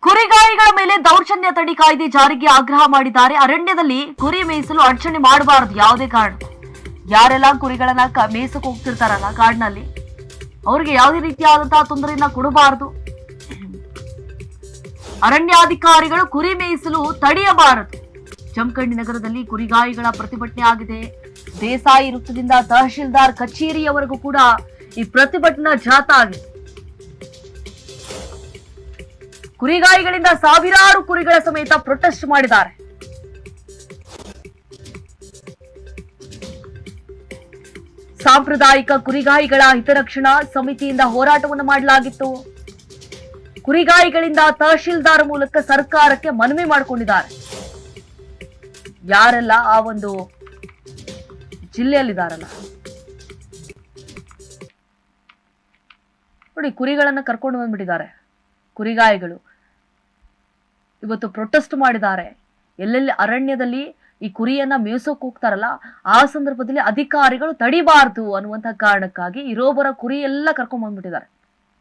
ಕುರಿಗಾಯಿಗಳ ಮೇಲೆ ದೌರ್ಜನ್ಯ ತಡೆ ಕಾಯ್ದೆ ಜಾರಿಗೆ ಆಗ್ರಹ ಮಾಡಿದ್ದಾರೆ. ಅರಣ್ಯದಲ್ಲಿ ಕುರಿ ಮೇಯಿಸಲು ಅಡಚಣೆ ಮಾಡಬಾರದು. ಯಾವುದೇ ಕಾರಣ. ಯಾರೆಲ್ಲ ಕುರಿಗಳನ್ನ ಕ- ಮೇಯ್ಸಕ್ ಹೋಗ್ತಿರ್ತಾರಲ್ಲ ಕಾಡಿನಲ್ಲಿ, ಅವ್ರಿಗೆ ಯಾವುದೇ ರೀತಿಯಾದಂತಹ ತೊಂದರೆಯನ್ನ ಕೊಡಬಾರದು. ಅರಣ್ಯಾಧಿಕಾರಿಗಳು ಕುರಿ ಮೇಯಿಸಲು ತಡೆಯಬಾರದು. ಜಮಖಂಡಿ ನಗರದಲ್ಲಿ ಕುರಿಗಾಯಿಗಳ ಪ್ರತಿಭಟನೆ ಆಗಿದೆ. ದೇಸಾಯಿ ವೃತ್ತದಿಂದ ತಹಶೀಲ್ದಾರ್ ಕಚೇರಿಯವರೆಗೂ ಕೂಡ ಈ ಪ್ರತಿಭಟನಾ ಜಾಥಾ ಆಗಿದೆ. ಕುರಿಗಾಯಿಗಳಿಂದ ಸಾವಿರಾರು ಕುರಿಗಳ ಸಮೇತ ಪ್ರೊಟೆಸ್ಟ್ ಮಾಡಿದ್ದಾರೆ. ಸಾಂಪ್ರದಾಯಿಕ ಕುರಿಗಾಯಿಗಳ ಹಿತರಕ್ಷಣಾ ಸಮಿತಿಯಿಂದ ಹೋರಾಟವನ್ನು ಮಾಡಲಾಗಿತ್ತು. ಕುರಿಗಾಯಿಗಳಿಂದ ತಹಶೀಲ್ದಾರ್ ಮೂಲಕ ಸರ್ಕಾರಕ್ಕೆ ಮನವಿ ಮಾಡಿಕೊಂಡಿದ್ದಾರೆ. ಯಾರೆಲ್ಲ ಆ ಒಂದು ಜಿಲ್ಲೆಯಲ್ಲಿದ್ದಾರಲ್ಲ? ನೋಡಿ, ಕುರಿಗಳನ್ನ ಕರ್ಕೊಂಡು ಬಂದ್ಬಿಟ್ಟಿದ್ದಾರೆ. ಕುರಿಗಾಯಿಗಳು. ಇವತ್ತು ಪ್ರೊಟೆಸ್ಟ್ ಮಾಡಿದ್ದಾರೆ. ಎಲ್ಲೆಲ್ಲಿ ಅರಣ್ಯದಲ್ಲಿ ಈ ಕುರಿಯನ್ನ ಮೇಯ್ಸೋಕ್ ಹೋಗ್ತಾರಲ್ಲ, ಆ ಸಂದರ್ಭದಲ್ಲಿ ಅಧಿಕಾರಿಗಳು ತಡಿಬಾರ್ದು ಅನ್ನುವಂತಹ ಕಾರಣಕ್ಕಾಗಿ ಇರೋಬರ ಕುರಿ ಎಲ್ಲ ಕರ್ಕೊಂಡ್ ಬಂದ್ಬಿಟ್ಟಿದ್ದಾರೆ.